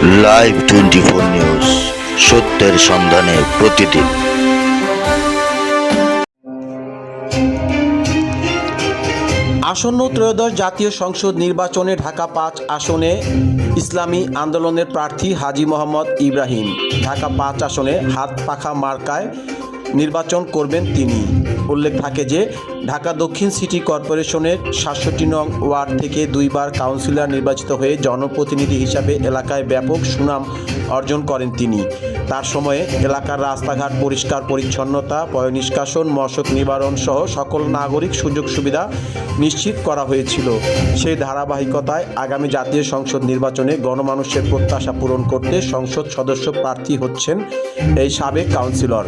Live twenty four news সত্যের সন্ধানে প্রতিদিন। আসন্ন ত্রয়োদশ জাতীয় সংসদ নির্বাচনে ঢাকা পাঁচ আসনে ইসলামী আন্দোলনের প্রার্থী হাজি মোহাম্মদ ইব্রাহিম। ঢাকা পাঁচ আসনে হাত পাখা মার্কায় নির্বাচন করবেন তিনি। উল্লেখ থাকে যে, ঢাকা দক্ষিণ সিটি কর্পোরেশনের সাতষট্টি নং ওয়ার্ড থেকে দুইবার কাউন্সিলর নির্বাচিত হয়ে জনপ্রতিনিধি হিসাবে এলাকায় ব্যাপক সুনাম অর্জন করেন তিনি। তার সময়ে এলাকার রাস্তাঘাট পরিষ্কার, পরিচ্ছন্নতা পয় নিষ্কাশন মশক নিবারণ সহ সকল নাগরিক সুযোগ সুবিধা নিশ্চিত করা হয়েছিল। সেই ধারাবাহিকতায় আগামী জাতীয় সংসদ নির্বাচনে গণমানুষের প্রত্যাশা পূরণ করতে সংসদ সদস্য প্রার্থী হচ্ছেন এই সাবেক কাউন্সিলর।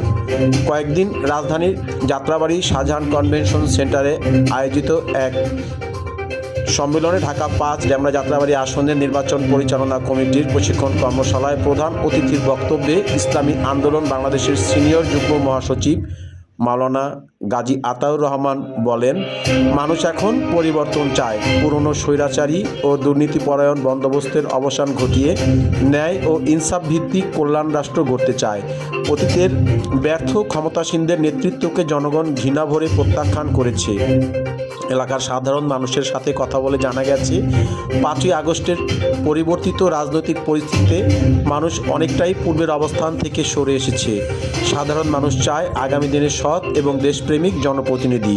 কয়েকদিন রাজধানীর যাত্রাবাড়ি শাহজাহান কনভেনশন সেন্টারে আয়োজিত এক সম্মেলনে ঢাকা পাঁচ ডেমরা যাত্রাবাড়ি আসনের নির্বাচন পরিচালনা কমিটির প্রশিক্ষণ কর্মশালায় প্রধান অতিথির বক্তব্যে ইসলামী আন্দোলন বাংলাদেশের সিনিয়র যুগ্ম মহাসচিব মাওলানা গাজী আতাউর রহমান বলেন, মানুষ এখন পরিবর্তন চায়। পুরনো স্বৈরাচারী ও দুর্নীতিপরায়ণ বন্দোবস্তের অবসান ঘটিয়ে ন্যায় ও ইনসাফ ভিত্তিক কল্যাণ রাষ্ট্র গড়তে চায়। অতীতের ব্যর্থ ক্ষমতাসীনদের নেতৃত্বকে জনগণ ঘৃণা ভরে প্রত্যাখ্যান করেছে। এলাকার সাধারণ মানুষের সাথে কথা বলে জানা গেছে, পাঁচই আগস্টের পরিবর্তিত রাজনৈতিক পরিস্থিতিতে মানুষ অনেকটাই পূর্বের অবস্থান থেকে সরে এসেছে। সাধারণ মানুষ চায় আগামী দিনে সৎ এবং দেশপ্রেমিক জনপ্রতিনিধি।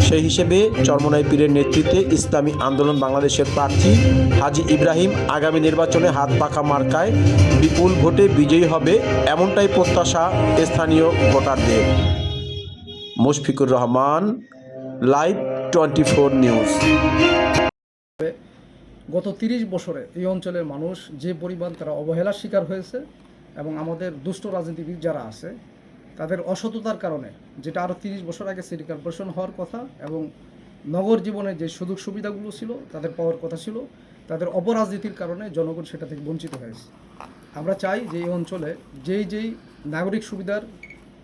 সেই হিসেবে চরমনাই পীরের নেতৃত্বে ইসলামী আন্দোলন বাংলাদেশের প্রার্থী হাজি ইব্রাহিম আগামী নির্বাচনে হাত পাখা মার্কায় বিপুল ভোটে বিজয়ী হবে এমনটাই প্রত্যাশা স্থানীয় ভোটারদের। Mushfiqur Rahman, live twenty four news. গত তিরিশ বছরে এই অঞ্চলের মানুষ যে পরিমাণ তারা অবহেলার শিকার হয়েছে এবং আমাদের দুষ্ট রাজনীতিবিদ যারা আছে, তাদের অসততার কারণে, যেটা আরও তিরিশ বছর আগে সিটি কর্পোরেশন হওয়ার কথা এবং নগর জীবনে যে সুযোগ সুবিধাগুলো ছিল, তাদের পাওয়ার কথা ছিল, তাদের অপরাজনীতির কারণে জনগণ সেটা থেকে বঞ্চিত হয়েছে। আমরা চাই যে এই অঞ্চলে যেই যেই নাগরিক সুবিধার,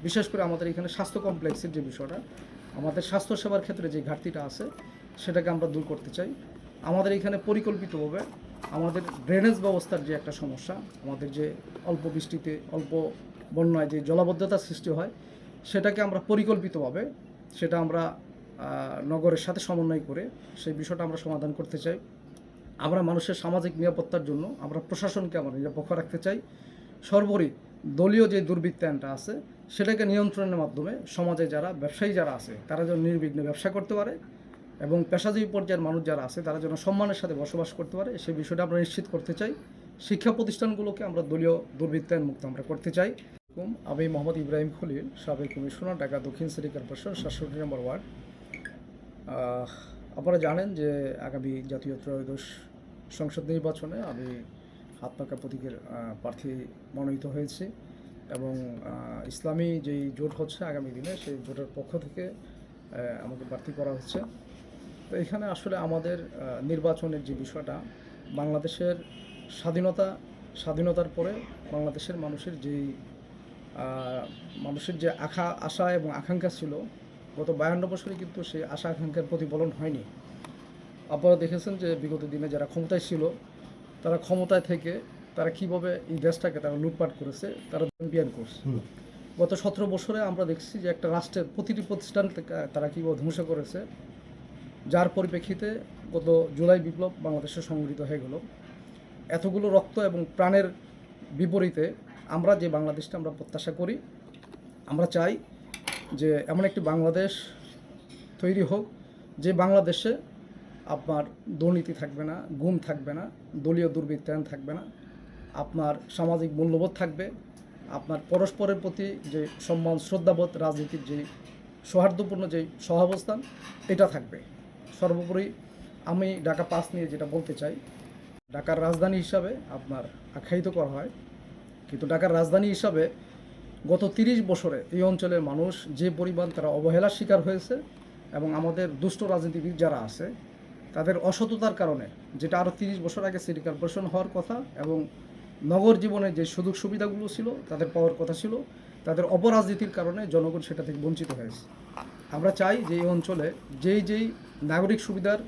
বিশেষ করে আমাদের এখানে স্বাস্থ্য কমপ্লেক্সের যে বিষয়টা আমাদের স্বাস্থ্যসেবার ক্ষেত্রে যে ঘাটতিটা আছে, সেটাকে আমরা দূর করতে চাই। আমাদের এখানে পরিকল্পিতভাবে আমাদের ড্রেনেজ ব্যবস্থার যে একটা সমস্যা, আমাদের যে অল্প বৃষ্টিতে, অল্প বন্যায় যে জলাবদ্ধতার সৃষ্টি হয়, সেটাকে আমরা পরিকল্পিতভাবে, সেটা আমরা নগরের সাথে সমন্বয় করে সেই বিষয়টা আমরা সমাধান করতে চাই। আমরা মানুষের সামাজিক নিরাপত্তার জন্য আমরা প্রশাসনকে আমরা নিরপেক্ষ রাখতে চাই। সর্বোপরি দলীয় যে দুর্বৃত্তায়নটা আছে, সেটাকে নিয়ন্ত্রণের মাধ্যমে সমাজে যারা, ব্যবসায়ী যারা আছে, তারা যেন নির্বিঘ্নে ব্যবসা করতে পারে এবং পেশাজীবী পর্যায়ের মানুষ যারা আছে, তারা যেন সম্মানের সাথে বসবাস করতে পারে সেই বিষয়টা আমরা নিশ্চিত করতে চাই। শিক্ষা প্রতিষ্ঠানগুলোকে আমরা দলীয় দুর্বৃত্তায়ন মুক্ত আমরা করতে চাই। আমি মোহাম্মদ ইব্রাহিম খলিল, সাবেক কমিশনার, ঢাকা দক্ষিণ সিটি কর্পোরেশন, সাতষট্টি নম্বর ওয়ার্ড। আপনারা জানেন যে আগামী জাতীয় ত্রয়োদশ সংসদ নির্বাচনে আমি হাত পাকা প্রতীকের প্রার্থী মনোনীত হয়েছে এবং ইসলামী যেই জোট হচ্ছে আগামী দিনে সেই জোটের পক্ষ থেকে আমাকে প্রার্থী করা হচ্ছে। তো এখানে আসলে আমাদের নির্বাচনের যে বিষয়টা, বাংলাদেশের স্বাধীনতা, স্বাধীনতার পরে বাংলাদেশের মানুষের যেই মানুষের যে আশা আশা এবং আকাঙ্ক্ষা ছিল, গত বায়ান্ন বছরে কিন্তু সেই আশা আকাঙ্ক্ষার প্রতিফলন হয়নি। আপনারা দেখেছেন যে বিগত দিনে যারা ক্ষমতায় ছিল তারা ক্ষমতায় থেকে তারা কীভাবে এই দেশটাকে তারা লুটপাট করেছে তারা চ্যাম্পিয়ন করছে। গত সতেরো বছরে আমরা দেখছি যে একটা রাষ্ট্রের প্রতিটি প্রতিষ্ঠান তারা কীভাবে ধ্বংস করেছে যার পরিপ্রেক্ষিতে গত জুলাই বিপ্লব বাংলাদেশে সংগঠিত হয়ে গেল। এতগুলো রক্ত এবং প্রাণের বিপরীতে আমরা যে বাংলাদেশটা আমরা প্রত্যাশা করি আমরা চাই যে এমন একটি বাংলাদেশ তৈরি হোক যে বাংলাদেশে আপনার দুর্নীতি থাকবে না, গুম থাকবে না, দলীয় দুর্বৃত্তায়ন থাকবে না, আপনার সামাজিক মূল্যবোধ থাকবে, আপনার পরস্পরের প্রতি যে সম্মান, শ্রদ্ধাবোধ, রাজনীতির যে সৌহার্দ্যপূর্ণ যে সহাবস্থান, এটা থাকবে। সর্বোপরি আমি ঢাকা পাস নিয়ে যেটা বলতে চাই, ঢাকার রাজধানী হিসাবে আপনার আখ্যায়িত করা হয়, কিন্তু ঢাকার রাজধানী হিসাবে গত তিরিশ বছরে এই অঞ্চলের মানুষ যে পরিমাণ তারা অবহেলার শিকার হয়েছে এবং আমাদের দুষ্ট রাজনীতিবিদ যারা আছে তাদের অসততার কারণে, যেটা আরও তিরিশ বছর আগে সিটি কর্পোরেশন হওয়ার কথা এবং নগর জীবনে যে সুযোগ সুবিধাগুলো ছিল, তাদের পাওয়ার কথা ছিল, তাদের অপরাজনীতির কারণে জনগণ সেটা থেকে বঞ্চিত হয়েছে আমরা চাই যে এই অঞ্চলে যেই যেই নাগরিক সুবিধার,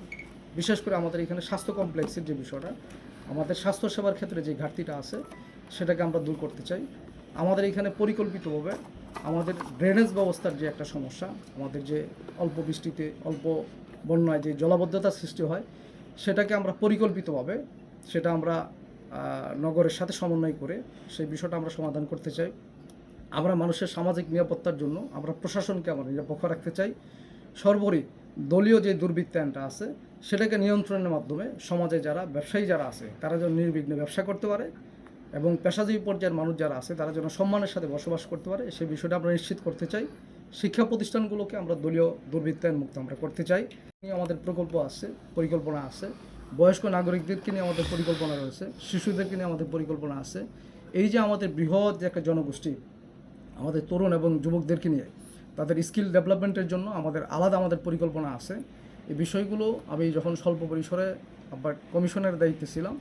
বিশেষ করে আমাদের এখানে স্বাস্থ্য কমপ্লেক্সের যে বিষয়টা, আমাদের স্বাস্থ্যসেবার ক্ষেত্রে যে ঘাটতিটা আছে, সেটাকে আমরা দূর করতে চাই। আমাদের এখানে পরিকল্পিতভাবে আমাদের ড্রেনেজ ব্যবস্থার যে একটা সমস্যা, আমাদের যে অল্প বৃষ্টিতে, অল্প বন্যায় যে জলাবদ্ধতার সৃষ্টি হয়, সেটাকে আমরা পরিকল্পিতভাবে, সেটা আমরা নগরের সাথে সমন্বয় করে সেই বিষয়টা আমরা সমাধান করতে চাই। আমরা মানুষের সামাজিক নিরাপত্তার জন্য আমরা প্রশাসনকে আমরা নিরপেক্ষ রাখতে চাই। সর্বোপরি দলীয় যে দুর্বৃত্তায়নটা আছে, সেটাকে নিয়ন্ত্রণের মাধ্যমে সমাজে যারা ব্যবসায়ী যারা আছে, তারা যেন নির্বিঘ্নে ব্যবসা করতে পারে এবং পেশাজীবী পর্যায়ের মানুষ যারা আছে, তারা যেন সম্মানের সাথে বসবাস করতে পারে সেই বিষয়টা আমরা নিশ্চিত করতে চাই। শিক্ষা প্রতিষ্ঠানগুলোকে আমরা দলীয় দুর্বৃত্তায়ন মুক্ত আমরা করতে চাই। আমাদের প্রকল্প আছে, পরিকল্পনা আছে। বয়স্ক নাগরিকদেরকে নিয়ে আমাদের পরিকল্পনা রয়েছে, শিশুদেরকে নিয়ে আমাদের পরিকল্পনা আছে। এই যে আমাদের বৃহৎ যে একটা জনগোষ্ঠী, আমাদের তরুণ এবং যুবকদেরকে নিয়ে, তাদের স্কিল ডেভেলপমেন্টের জন্য আমাদের আলাদা আমাদের পরিকল্পনা আছে। এই বিষয়গুলো আমি যখন স্বল্প পরিসরে আবার কমিশনের দায়িত্বে ছিলাম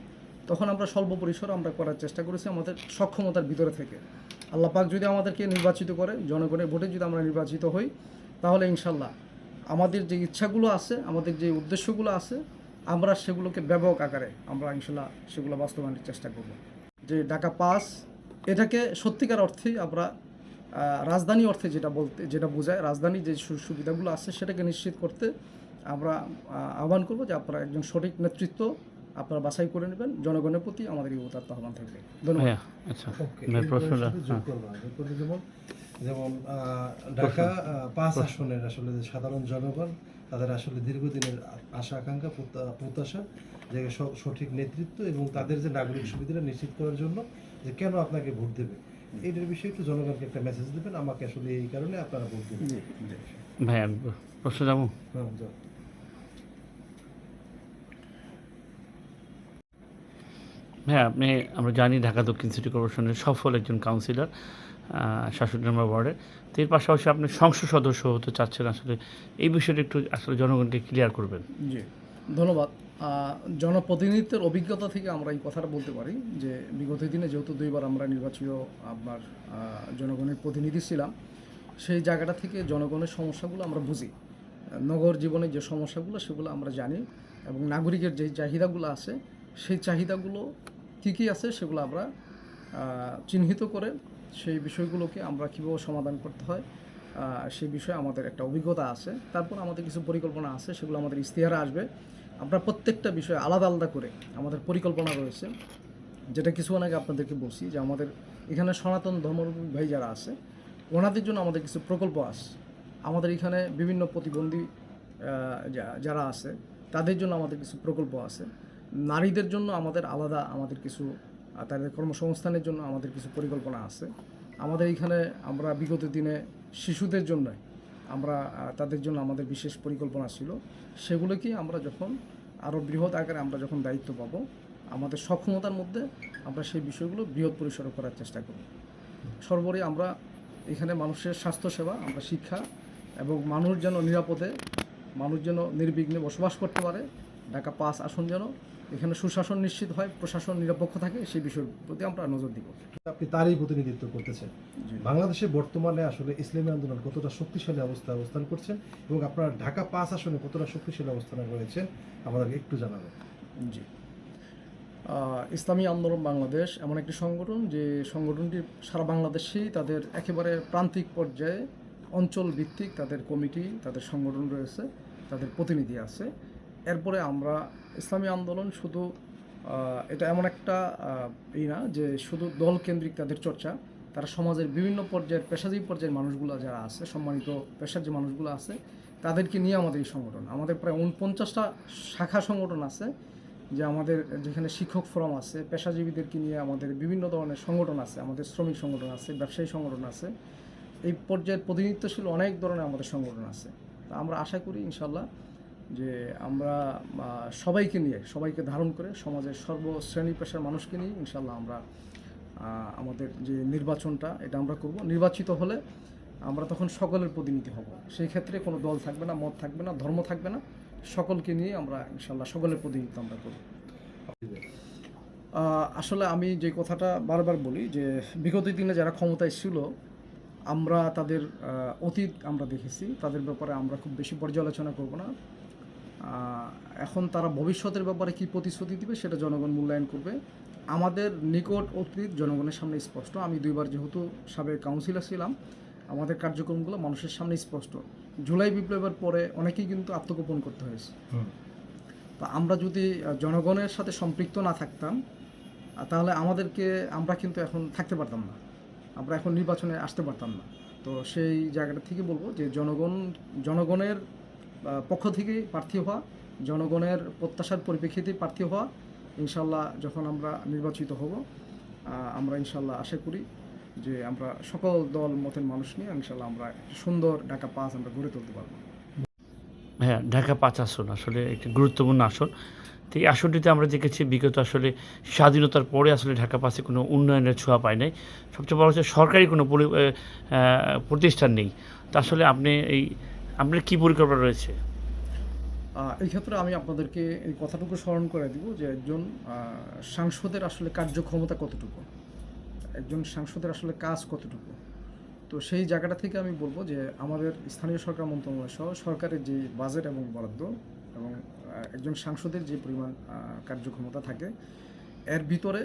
তখন আমরা স্বল্প পরিসরে আমরা করার চেষ্টা করেছি আমাদের সক্ষমতার ভিতরে থেকে। আল্লাহ পাক যদি আমাদেরকে নির্বাচিত করে, জনগণের ভোটে যদি আমরা নির্বাচিত হই, তাহলে ইনশাল্লাহ আমাদের যে ইচ্ছাগুলো আছে, আমাদের যে উদ্দেশ্যগুলো আছে, আমরা সেগুলোকে ব্যাপক আকারে আমরা ইনশাল্লাহ সেগুলো বাস্তবায়নের চেষ্টা করব। যে ঢাকা পাস, এটাকে সত্যিকার অর্থে আমরা রাজধানী অর্থে যেটা বলতে, যেটা বোঝায় রাজধানী যে সুবিধাগুলো আছে সেটাকে নিশ্চিত করতে আমরা আহ্বান করব যে আপনারা একজন সঠিক নেতৃত্ব আপনারা বাছাই করে নেবেন জনগণের প্রতি আমাদের এই উদাত্ত আহ্বান থাকবে। ধন্যবাদ। আচ্ছা। ভাই, হ্যাঁ। যোগ করলে যেমন যেমন ঢাকা পাঁচ আসনের আসলে যে সাধারণ জনগণ তাদের আসলে দীর্ঘদিনের আশা আকাঙ্ক্ষা প্রত্যা- প্রত্যাশা যে সঠিক নেতৃত্ব এবং তাদের যে নাগরিক সুবিধাটা নিশ্চিত করার জন্য যে কেন আপনাকে ভোট দেবে। এটার বিষয়ে একটু জনগণকে একটা মেসেজ দেবেন আমাকে আসলে এই কারণে আপনারা ভোট দেবেন। ভাইয়া প্রশ্ন যাব হ্যাঁ, হ্যাঁ আপনি, আমরা জানি ঢাকা দক্ষিণ সিটি কর্পোরেশনের সফল একজন কাউন্সিলর নম্বর ওয়ার্ডে। তো এর পাশাপাশি আপনি সংসদ সদস্য হতে চাচ্ছেন আসলে। এই বিষয়টা একটু আসলে জনগণকে ক্লিয়ার করবেন। জি। ধন্যবাদ। জনপ্রতিনিধিত্বের অভিজ্ঞতা থেকে আমরা এই কথাটা বলতে পারি যে, বিগত দিনে যেহেতু দুইবার আমরা নির্বাচিত আপনার জনগণের প্রতিনিধি ছিলাম, সেই জায়গাটা থেকে জনগণের সমস্যাগুলো আমরা বুঝি। নগর জীবনের যে সমস্যাগুলো, সেগুলো আমরা জানি এবং নাগরিকের যে চাহিদাগুলো আছে, সেই চাহিদাগুলো কী কী আছে সেগুলো আমরা চিহ্নিত করে সেই বিষয়গুলোকে আমরা কীভাবে সমাধান করতে হয় সেই বিষয়ে আমাদের একটা অভিজ্ঞতা আছে। তারপর আমাদের কিছু পরিকল্পনা আছে, সেগুলো আমাদের ইশতেহারে আসবে। আমরা প্রত্যেকটা বিষয়ে আলাদা আলাদা করে আমাদের পরিকল্পনা রয়েছে। যেটা কিছুক্ষণ আগে আপনাদেরকে বলছি যে আমাদের এখানে সনাতন ধর্মাবলম্বী ভাই যারা আছে, ওনাদের জন্য আমাদের কিছু প্রকল্প আছে। আমাদের এখানে বিভিন্ন প্রতিবন্ধী যারা আছে, তাদের জন্য আমাদের কিছু প্রকল্প আছে। নারীদের জন্য আমাদের আলাদা আমাদের কিছু তাদের কর্মসংস্থানের জন্য আমাদের কিছু পরিকল্পনা আছে। আমাদের এখানে আমরা বিগত দিনে শিশুদের জন্য আমরা তাদের জন্য আমাদের বিশেষ পরিকল্পনা ছিল। সেগুলোকে আমরা যখন আরও বৃহৎ আকারে আমরা যখন দায়িত্ব পাবো, আমাদের সক্ষমতার মধ্যে আমরা সেই বিষয়গুলো বৃহৎ পরিসরে করার চেষ্টা করব। সর্বোপরি আমরা এখানে মানুষের স্বাস্থ্যসেবা, আমরা শিক্ষা এবং মানুষ যেন নিরাপদে, মানুষ যেন নির্বিঘ্নে বসবাস করতে পারে ঢাকা পাঁচ আসন যেন এখানে সুশাসন নিশ্চিত হয় প্রশাসন নিরপেক্ষ থাকে সেই বিষয়ের প্রতি আমরা নজর দিব। আপনি তারই প্রতিনিধিত্ব করতেছেন। বাংলাদেশে বর্তমানে আসলে ইসলামী আন্দোলন কতটা শক্তিশালী অবস্থায় অবস্থান করছেন এবং আপনার ঢাকা পাঁচ আসনে কতটা শক্তিশালী অবস্থানে রয়েছেন আমাদেরকে একটু জানাবেন। জি। ইসলামী আন্দোলন বাংলাদেশ এমন একটি সংগঠন যে সংগঠনটি সারা বাংলাদেশেই তাদের একেবারে প্রান্তিক পর্যায়ে অঞ্চল ভিত্তিক তাদের কমিটি তাদের সংগঠন রয়েছে তাদের প্রতিনিধি আছে। এরপরে আমরা ইসলামী আন্দোলন শুধু এটা এমন একটা ই না যে শুধু দল কেন্দ্রিক তাদের চর্চা, তারা সমাজের বিভিন্ন পর্যায়ের পেশাজীবী পর্যায়ের মানুষগুলো যারা আছে, সম্মানিত পেশার যে মানুষগুলো আছে, তাদেরকে নিয়ে আমাদের এই সংগঠন। আমাদের প্রায় উনপঞ্চাশটা শাখা সংগঠন আছে, যে আমাদের যেখানে শিক্ষক ফোরাম আছে, পেশাজীবীদেরকে নিয়ে আমাদের বিভিন্ন ধরনের সংগঠন আছে, আমাদের শ্রমিক সংগঠন আছে, ব্যবসায়ী সংগঠন আছে। এই পর্যায়ের প্রতিনিধিত্বশীল অনেক ধরনের আমাদের সংগঠন আছে। তা আমরা আশা করি ইনশাল্লাহ যে আমরা সবাইকে নিয়ে, সবাইকে ধারণ করে সমাজের সর্বশ্রেণী পেশার মানুষকে নিয়ে ইনশাল্লাহ আমরা আমাদের যে নির্বাচনটা, এটা আমরা করব। নির্বাচিত হলে আমরা তখন সকলের প্রতিনিধি হব। সেই ক্ষেত্রে কোনো দল থাকবে না, মত থাকবে না, ধর্ম থাকবে না। সকলকে নিয়ে আমরা ইনশাল্লাহ সকলের প্রতিনিধিত্ব আমরা করব। আসলে আমি যে কথাটা বারবার বলি যে বিগত দিনে যারা ক্ষমতায় ছিল, আমরা তাদের অতীত আমরা দেখেছি। তাদের ব্যাপারে আমরা খুব বেশি পর্যালোচনা করব না। এখন তারা ভবিষ্যতের ব্যাপারে কি প্রতিশ্রুতি দিবে সেটা জনগণ মূল্যায়ন করবে। আমাদের নিকট অতীত জনগণের সামনে স্পষ্ট। আমি দুইবার যেহেতু সাবেক কাউন্সিলর ছিলাম আমাদের কার্যক্রমগুলো মানুষের সামনে স্পষ্ট। জুলাই বিপ্লবের পরে অনেকেই কিন্তু আত্মগোপন করতে হয়েছে। তা আমরা যদি জনগণের সাথে সম্পৃক্ত না থাকতাম তাহলে আমাদেরকে আমরা কিন্তু এখন থাকতে পারতাম না। আমরা এখন নির্বাচনে আসতে পারতাম না। তো সেই জায়গাটা থেকে বলব যে জনগণ জনগণের পক্ষ থেকে প্রার্থী হওয়া, জনগণের প্রত্যাশার পরিপ্রেক্ষিতে প্রার্থী হওয়া, ইনশাল্লাহ যখন আমরা নির্বাচিত হব আমরা ইনশাল্লাহ আশা করি যে আমরা সকল দল, মতের মানুষ নিয়ে ইনশাল্লাহ আমরা সুন্দর ঢাকা পাস আমরা গড়ে তুলতে পারব। হ্যাঁ ঢাকা পাঁচ আসন আসলে একটি গুরুত্বপূর্ণ আসন। তো এই আসনটিতে আমরা দেখেছি বিগত আসলে স্বাধীনতার পরে আসলে ঢাকা পাশে কোনো উন্নয়নের ছোঁয়া পায় নাই। সবচেয়ে বড় হচ্ছে সরকারি কোনো প্রতিষ্ঠান নেই। তা আসলে আপনি এই আপনার কী পরিকল্পনা রয়েছে? এই ক্ষেত্রে আমি আপনাদেরকে এই কথাটুকু স্মরণ করে দিব যে একজন সাংসদের আসলে কার্যক্ষমতা কতটুকু? একজন সাংসদের আসলে কাজ কতটুকু? তো সেই জায়গাটা থেকে আমি বলব যে আমাদের স্থানীয় সরকার মন্ত্রণালয় সহ সরকারের যে বাজেট এবং বরাদ্দ এবং একজন সাংসদের যে পরিমাণ কার্যক্ষমতা থাকে, এর ভিতরে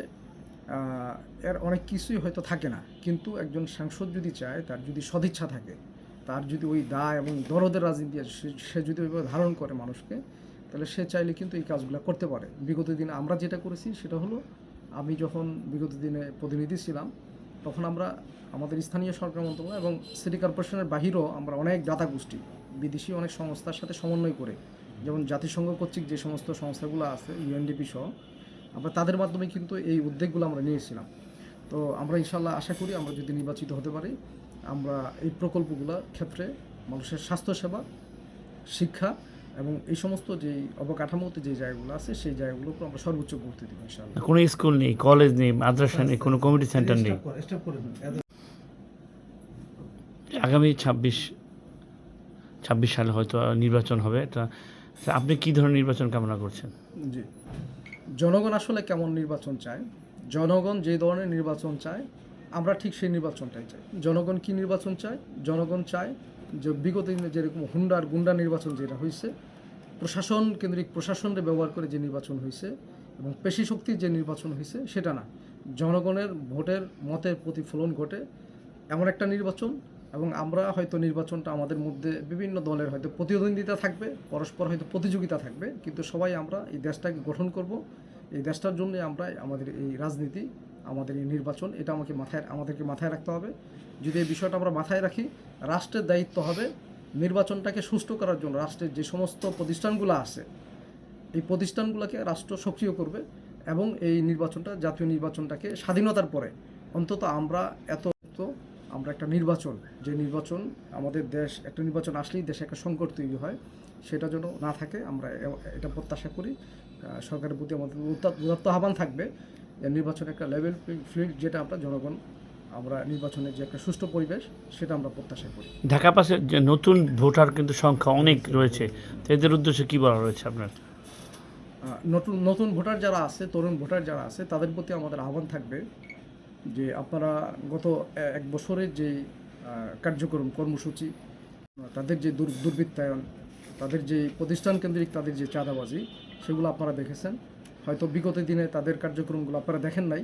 এর অনেক কিছুই হয়তো থাকে না। কিন্তু একজন সাংসদ যদি চায়, তার যদি সদিচ্ছা থাকে তার যদি ওই দায় এবং দরদের রাজনীতি সে যদি ওইভাবে ধারণ করে মানুষকে, তাহলে সে চাইলে কিন্তু এই কাজগুলো করতে পারে। বিগত দিনে আমরা যেটা করেছি সেটা হলো, আমি যখন বিগত দিনে প্রতিনিধি ছিলাম, তখন আমরা আমাদের স্থানীয় সরকার মন্ত্রণালয় এবং সিটি কর্পোরেশনের বাহিরেও আমরা অনেক দাতা গোষ্ঠী, বিদেশি অনেক সংস্থার সাথে সমন্বয় করে, যেমন জাতিসংঘ কর্তৃক যে সমস্ত সংস্থাগুলো আছে, ইউএনডিপি সহ, আমরা তাদের মাধ্যমে কিন্তু এই উদ্যোগগুলো আমরা নিয়েছিলাম। তো আমরা ইনশাল্লাহ আশা করি আমরা যদি নির্বাচিত হতে পারি আমরা এই প্রকল্পগুলোর ক্ষেত্রে মানুষের স্বাস্থ্যসেবা শিক্ষা এবং এই সমস্ত যে অবকাঠামোতে যে জায়গাগুলো আছে সেই জায়গাগুলোর উপর আমরা সর্বোচ্চ গুরুত্ব দিব ইনশাল্লাহ কোনো স্কুল নেই কলেজ নেই মাদ্রাসা নেই কোনো কমিউনিটি সেন্টার নেই। আগামী ছাব্বিশ ছাব্বিশ সালে হয়তো নির্বাচন হবে। এটা আপনি কি ধরনের নির্বাচন কামনা করছেন? জি। জনগণ আসলে কেমন নির্বাচন চায়? জনগণ যে ধরনের নির্বাচন চায় আমরা ঠিক সেই নির্বাচনটাই চাই। জনগণ কি নির্বাচন চায়? জনগণ চায় যে বিগত দিনে যেরকম হুন্ডার গুন্ডা নির্বাচন যেটা হয়েছে প্রশাসন কেন্দ্রিক প্রশাসনকে ব্যবহার করে যে নির্বাচন হয়েছে এবং পেশি শক্তির যে নির্বাচন হয়েছে সেটা না। জনগণের ভোটের মতের প্রতিফলন ঘটে এমন একটা নির্বাচন এবং আমরা হয়তো নির্বাচনটা আমাদের মধ্যে বিভিন্ন দলের হয়তো প্রতিদ্বন্দ্বিতা থাকবে, পরস্পর হয়তো প্রতিযোগিতা থাকবে, কিন্তু সবাই আমরা এই দেশটাকে গঠন করব। এই দেশটার জন্য আমরা আমাদের এই রাজনীতি আমাদের এই নির্বাচন, এটা আমাকে মাথায়, আমাদেরকে মাথায় রাখতে হবে। যদি এই বিষয়টা আমরা মাথায় রাখি, রাষ্ট্রের দায়িত্ব হবে নির্বাচনটাকে সুষ্ঠু করার জন্য। রাষ্ট্রের যে সমস্ত প্রতিষ্ঠানগুলো আছে, এই প্রতিষ্ঠানগুলোকে রাষ্ট্র সক্রিয় করবে এবং এই নির্বাচনটা, জাতীয় নির্বাচনটাকে স্বাধীনতার পরে। অন্তত আমরা এত, আমরা একটা নির্বাচন, যে নির্বাচন, আমাদের দেশ, একটা নির্বাচন আসলেই দেশে একটা সংকট তৈরি হয়, সেটা যেন না থাকে, আমরা এটা প্রত্যাশা করি। সরকারের প্রতি আমাদের উদাত্ত আহ্বান থাকবে। নির্বাচনে একটা লেভেল ফিল্ড যেটা আমরা জনগণ আমরা নির্বাচনের যে একটা সুষ্ঠু পরিবেশ সেটা আমরা প্রত্যাশা করি। ঢাকা পাশে যে নতুন ভোটার কিন্তু সংখ্যা অনেক রয়েছে তো এদের উদ্দেশ্যে কী বলা রয়েছে আপনার? নতুন নতুন ভোটার যারা আছে তরুণ ভোটার যারা আছে তাদের প্রতি আমাদের আহ্বান থাকবে যে আপনারা গত এক বছরের যে কার্যক্রম কর্মসূচি তাদের যে দুর দুর্বৃত্তায়ন তাদের যে প্রতিষ্ঠান কেন্দ্রিক তাদের যে চাঁদাবাজি সেগুলো আপনারা দেখেছেন। হয়তো বিগত দিনে তাদের কার্যক্রমগুলো আপনারা দেখেন নাই,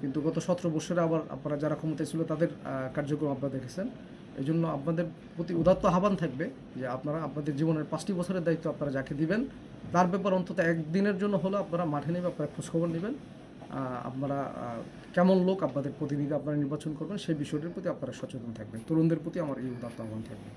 কিন্তু গত সতেরো বছরে আবার আপনারা যারা ক্ষমতায় ছিল তাদের কার্যক্রম আপনারা দেখেছেন। এই জন্য আপনাদের প্রতি উদাত্ত আহ্বান থাকবে যে আপনারা আপনাদের জীবনের পাঁচটি বছরের দায়িত্ব আপনারা যাকে দিবেন, তার ব্যাপার অন্তত একদিনের জন্য হলেও আপনারা মাঠে নেবে আপনারা খোঁজখবর নেবেন। আপনারা কেমন লোক আপনাদের প্রতিনিধি আপনারা নির্বাচন করবেন সেই বিষয়টির প্রতি আপনারা সচেতন থাকবেন। তরুণদের প্রতি আমার এই উদাত্ত আহ্বান থাকবে।